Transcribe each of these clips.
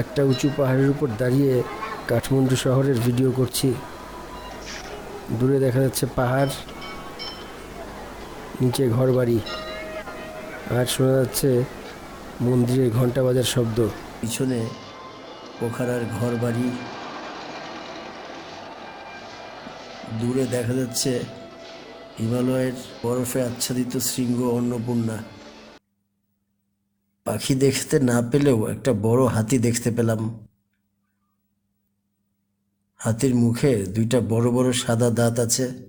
একটা উঁচু পাহাড়ের উপর দাঁড়িয়ে কাঠমান্ডু শহরের ভিডিও করছি। দূরে দেখা যাচ্ছে পাহাড়, নিচে ঘর বাড়ি আর শোনা যাচ্ছে মন্দিরের ঘণ্টা বাজার শব্দ। পিছনে পোখারার ঘর বাড়ি দূরে দেখা যাচ্ছে হিমালয়ের বরফে আচ্ছাদিত শৃঙ্গ অন্নপূর্ণা। পাখি দেখতে না পেলেও একটা বড় হাতি দেখতে পেলাম। হাতির মুখে দুইটা বড় বড় সাদা দাঁত আছে।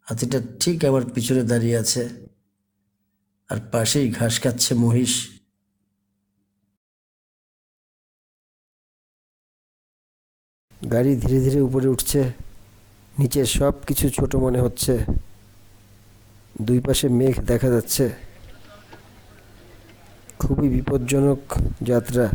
হাতিটা ঠিক আমার পিছনে দাঁড়িয়ে আছে। আর পাশেই ঘাস খাচ্ছে মহিষ। গাড়ি ধীরে ধীরে উপরে উঠছে। নিচে সব কিছু ছোট মনে হচ্ছে। দুই পাশে মেঘ দেখা যাচ্ছে। খুবই বিপজ্জনক যাত্রা।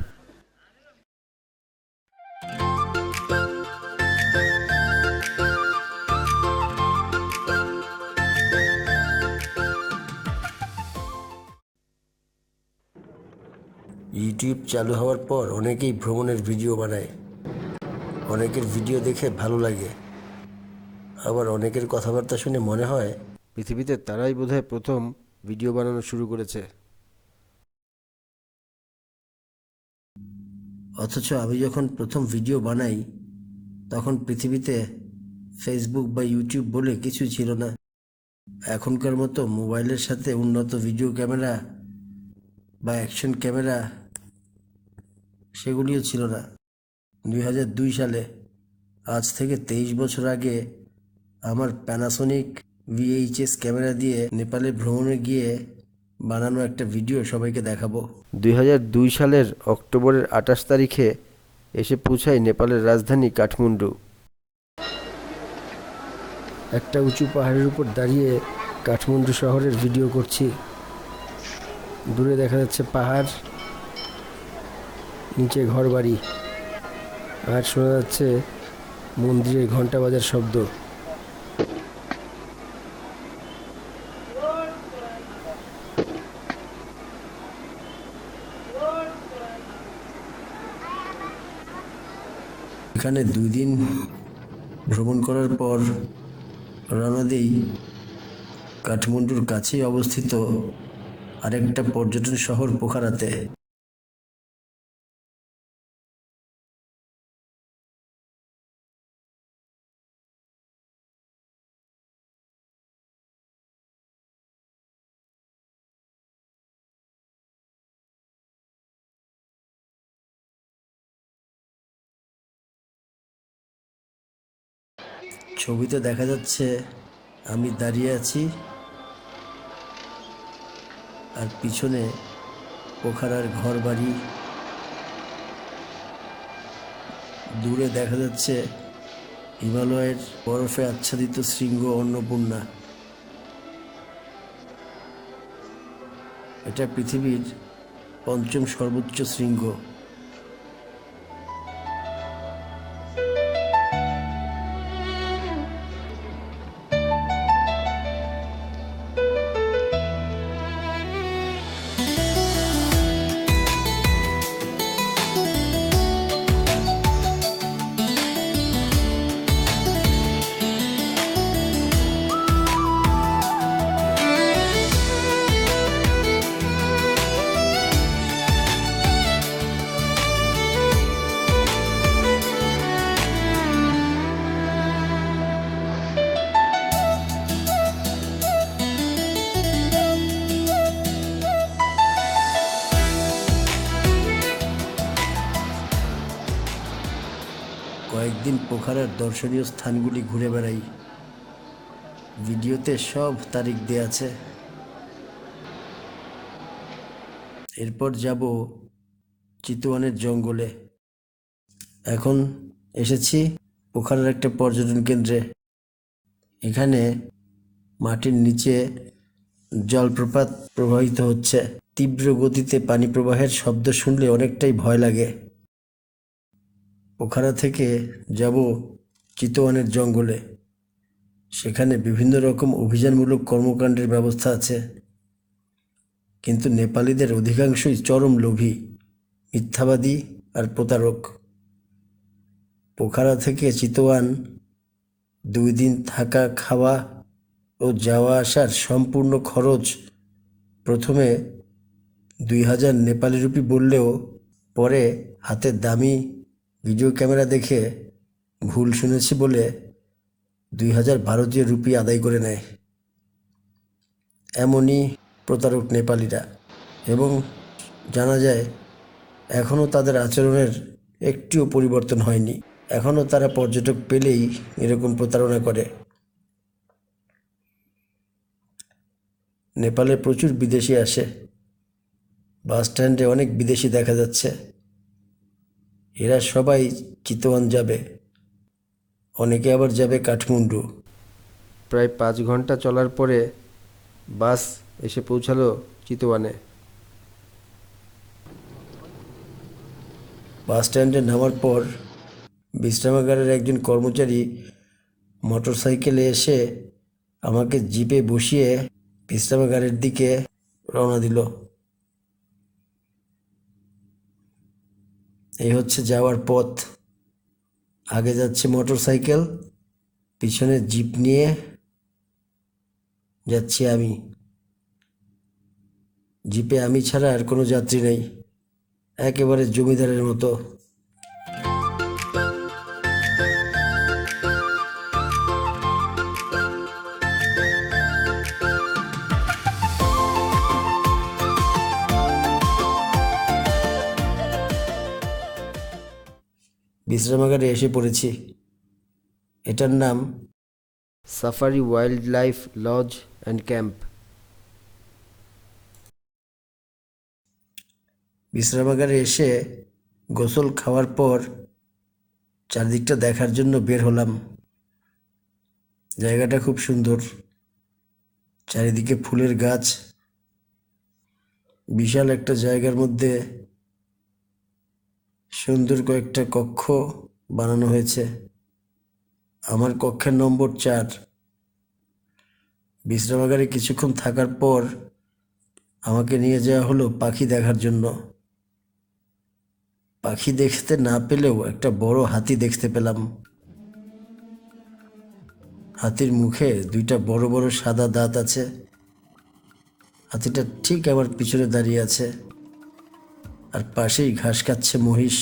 ইউটিউব চালু হওয়ার পর অনেকেই ভ্রমণের ভিডিও বানায়। অনেকের ভিডিও দেখে ভালো লাগে। আবার অনেকের কথাবার্তা শুনে মনে হয় পৃথিবীতে তারাই বোধহয় প্রথম ভিডিও বানানো শুরু করেছে। অথচ আমি যখন প্রথম ভিডিও বানাই, তখন পৃথিবীতে ফেসবুক বা ইউটিউব বলে কিছু ছিল না। এখনকার মতো মোবাইলের সাথে উন্নত ভিডিও ক্যামেরা বা অ্যাকশন ক্যামেরা সেগুলিও ছিল না। দুই হাজার দুই সালে, আজ থেকে তেইশ বছর আগে, আমার প্যানাসোনিক ভিএইচএস ক্যামেরা দিয়ে নেপালে ভ্রমণে গিয়ে বানানো একটা ভিডিও সবাইকে দেখাবো। দুই হাজার দুই সালের অক্টোবরের আঠাশ তারিখে এসে পৌঁছাই নেপালের রাজধানী কাঠমান্ডু। একটা উঁচু পাহাড়ের উপর দাঁড়িয়ে কাঠমান্ডু শহরের ভিডিও করছি। দূরে দেখা যাচ্ছে পাহাড় নিচে ঘরবাড়ি আর শোনা যাচ্ছে মন্দিরের ঘণ্টা বাজার শব্দ। এখানে দুই দিন ভ্রমণ করার পর রওনা দিই কাঠমান্ডুর কাছেই অবস্থিত আরেকটা পর্যটন শহর পোখারাতে। ছবিতে দেখা যাচ্ছে, আমি দাঁড়িয়ে আছি আর পিছনে পোখারার ঘর বাড়ি দূরে দেখা যাচ্ছে হিমালয়ের বরফে আচ্ছাদিত শৃঙ্গ অন্নপূর্ণা। এটা পৃথিবীর পঞ্চম সর্বোচ্চ শৃঙ্গ। কয়েকদিন দর্শনীয় স্থানগুলি ঘুরে বেড়াই। ভিডিওতে সব তারিখ দেয়া আছে। এরপর যাব চিতোয়ানের জঙ্গলে। এখন এসেছি পোখারার একটা পর্যটন কেন্দ্রে। এখানে মাটির নিচে জলপ্রপাত প্রবাহিত হচ্ছে। তীব্র গতিতে পানি প্রবাহের শব্দ শুনলে অনেকটাই ভয় লাগে। পোখারা থেকে যাব চিতোয়ানের জঙ্গলে। সেখানে বিভিন্ন রকম অভিযানমূলক কর্মকাণ্ডের ব্যবস্থা আছে। কিন্তু নেপালিদের অধিকাংশই চরম লোভী, মিথ্যাবাদী আর প্রতারক। পোখারা থেকে চিতোয়ান দুই দিন থাকা, খাওয়া ও যাওয়া আসার সম্পূর্ণ খরচ প্রথমে দুই হাজার নেপালি রুপি বললেও পরে হাতের দামি ভিডিও ক্যামেরা দেখে ভুল শুনেছি বলে দুই হাজার ভারতীয় রুপি আদায় করে নেয়। এমনই প্রতারক নেপালিরা। এবং জানা যায়, এখনও তাদের আচরণের একটিও পরিবর্তন হয়নি। এখনও তারা পর্যটক পেলেই এরকম প্রতারণা করে। নেপালে প্রচুর বিদেশি আসে। বাস স্ট্যান্ডে অনেক বিদেশি দেখা যাচ্ছে। এরা সবাই চিতওয়ান যাবে। অনেকে আবার যাবে কাঠমান্ডু। প্রায় পাঁচ ঘণ্টা চলার পরে বাস এসে পৌঁছালো চিতওয়ানে বাস স্ট্যান্ডে নামার পর বিশ্রামাগারের একজন কর্মচারী মোটর সাইকেলে এসে আমাকে জিপে বসিয়ে বিশ্রামাগারের দিকে রওনা দিল। এই হচ্ছে যাওয়ার পথ। আগে যাচ্ছে মোটর সাইকেল পিছনে জিপ নিয়ে যাচ্ছি আমি। জিপে আমি ছাড়া আর কোনো যাত্রী নেই। একেবারে জমিদারের মতো। বিশ্রামাগারে এসে পড়েছি। এটার নাম safari wild life lodge and camp বিশ্রামাগারে এসে গোসল খাওয়ার পর চারদিকটা দেখার জন্য বের হলাম। জায়গাটা খুব সুন্দর। চারিদিকে ফুলের গাছ। বিশাল একটা জায়গার মধ্যে সুন্দর কয়েকটা কক্ষ বানানো হয়েছে। আমার কক্ষের নম্বর চার। বিশ্রামাগারে কিছুক্ষণ থাকার পর আমাকে নিয়ে যাওয়া হলো পাখি দেখার জন্য। পাখি দেখতে না পেলেও একটা বড় হাতি দেখতে পেলাম। হাতির মুখে দুইটা বড় বড় সাদা দাঁত আছে। হাতিটা ঠিক আমার পিছনে দাঁড়িয়ে আছে। আর পাশেই ঘাস খাচ্ছে মহিষ।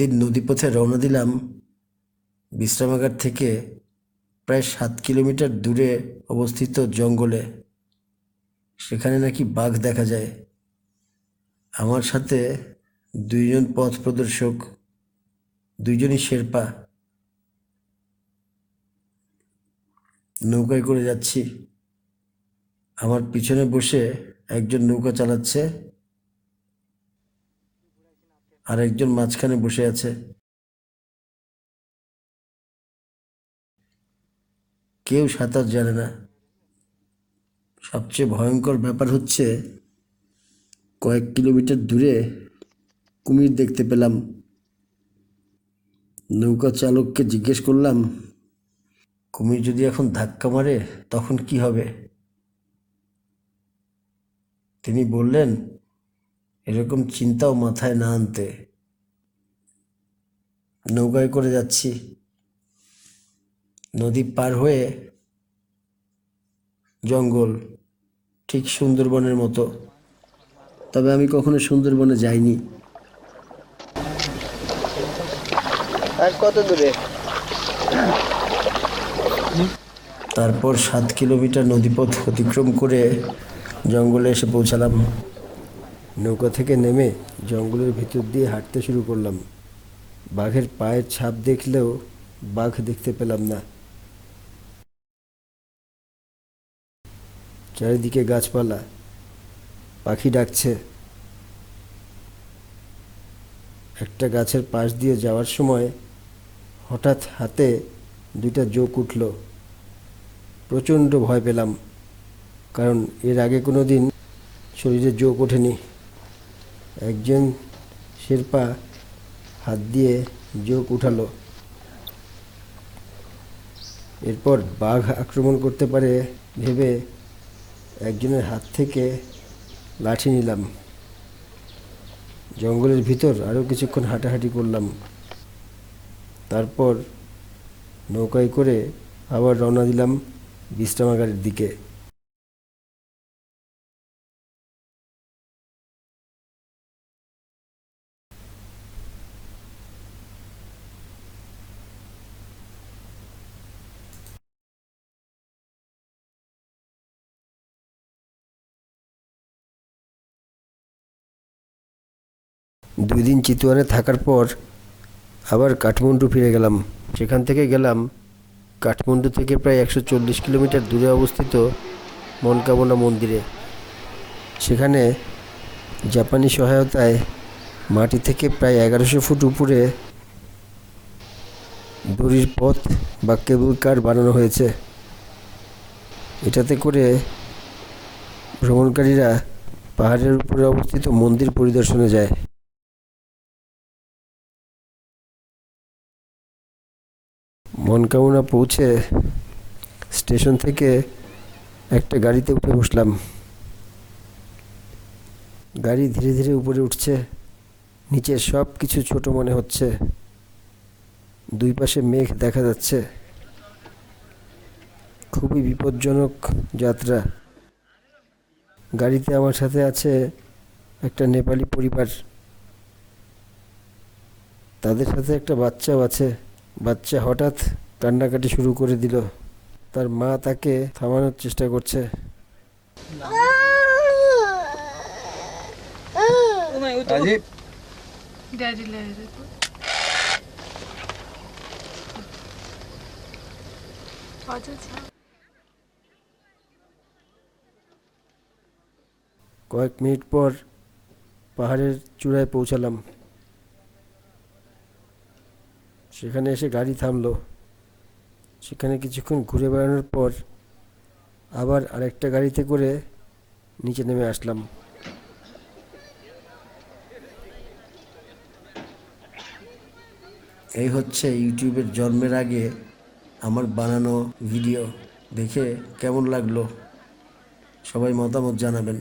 পরদিন নদীপথে রওনা দিলাম বিশ্রামাগার থেকে প্রায় সাত কিলোমিটার দূরে অবস্থিত জঙ্গলে। সেখানে নাকি বাঘ দেখা যায়। আমার সাথে দুইজন পথ প্রদর্শক, দুইজনই শেরপা। নৌকায় করে যাচ্ছি। আমার পিছনে বসে একজন নৌকা চালাচ্ছে। আর একজন মাঝখানে বসে আছে। কেউ সাঁতার জানে না। সবচেয়ে ভয়ঙ্কর ব্যাপার হচ্ছে, কয়েক কিলোমিটার দূরে কুমির দেখতে পেলাম। নৌকা চালককে জিজ্ঞেস করলাম, কুমির যদি এখন ধাক্কা মারে, তখন কি হবে? তিনি বললেন এরকম চিন্তাও মাথায় না আনতে। নৌকায় করে যাচ্ছি। নদী পার হয়ে জঙ্গল ঠিক সুন্দরবনের মতো। তবে আমি কখনো সুন্দরবনে যাইনি। আর কত দূরে? তারপর সাত কিলোমিটার নদীপথ অতিক্রম করে জঙ্গলে এসে পৌঁছালাম। নৌকা থেকে নেমে জঙ্গলের ভিতর দিয়ে হাঁটতে শুরু করলাম। বাঘের পায়ের ছাপ দেখলেও বাঘ দেখতে পেলাম না। চারিদিকে গাছপালা, পাখি ডাকছে। একটা গাছের পাশ দিয়ে যাওয়ার সময় হঠাৎ হাতে দুইটা জোক উঠল। প্রচণ্ড ভয় পেলাম, কারণ এর আগে কোনো দিন শরীরে জোক ওঠেনি। একজন শেরপা হাত দিয়ে জোক উঠালো। এরপর বাঘ আক্রমণ করতে পারে ভেবে একজনের হাত থেকে লাঠি নিলাম। জঙ্গলের ভিতর আরও কিছুক্ষণ হাঁটাহাঁটি করলাম। তারপর নৌকায় করে আবার রওনা দিলাম বিশ্রামাগারের দিকে। দুই দিন চিতুয়ানে থাকার পর আবার কাঠমান্ডু ফিরে গেলাম। সেখান থেকে গেলাম, কাঠমান্ডু থেকে প্রায় একশো চল্লিশ কিলোমিটার দূরে অবস্থিত মনকামনা মন্দিরে। সেখানে জাপানি সহায়তায় মাটি থেকে প্রায় এগারোশো ফুট উপরে দড়ির পথ বা কেবল কার বানানো হয়েছে। এটাতে করে ভ্রমণকারীরা পাহাড়ের উপরে অবস্থিত মন্দির পরিদর্শনে যায়। মনকামনা পৌঁছে স্টেশন থেকে একটা গাড়িতে উঠে বসলাম। গাড়ি ধীরে ধীরে উপরে উঠছে। নিচে সব কিছু ছোট মনে হচ্ছে। দুই পাশে মেঘ দেখা যাচ্ছে। খুবই বিপজ্জনক যাত্রা। গাড়িতে আমার সাথে আছে একটা নেপালি পরিবার। তাদের সাথে একটা বাচ্চাও আছে। বাচ্চা হঠাৎ কান্নাকাটি শুরু করে দিল। তার মা তাকে থামানোর চেষ্টা করছে। কয়েক মিনিট পর পাহাড়ের চূড়ায় পৌঁছালাম। সেখানে এসে গাড়ি থামলো। সেখানে কিছুক্ষণ ঘুরে বেড়ানোর পর আবার আরেকটা গাড়িতে করে নিচে নেমে আসলাম। এই হচ্ছে ইউটিউবের জন্মের আগে আমার বানানো ভিডিও। দেখে কেমন লাগল? সবাই মতামত জানাবেন।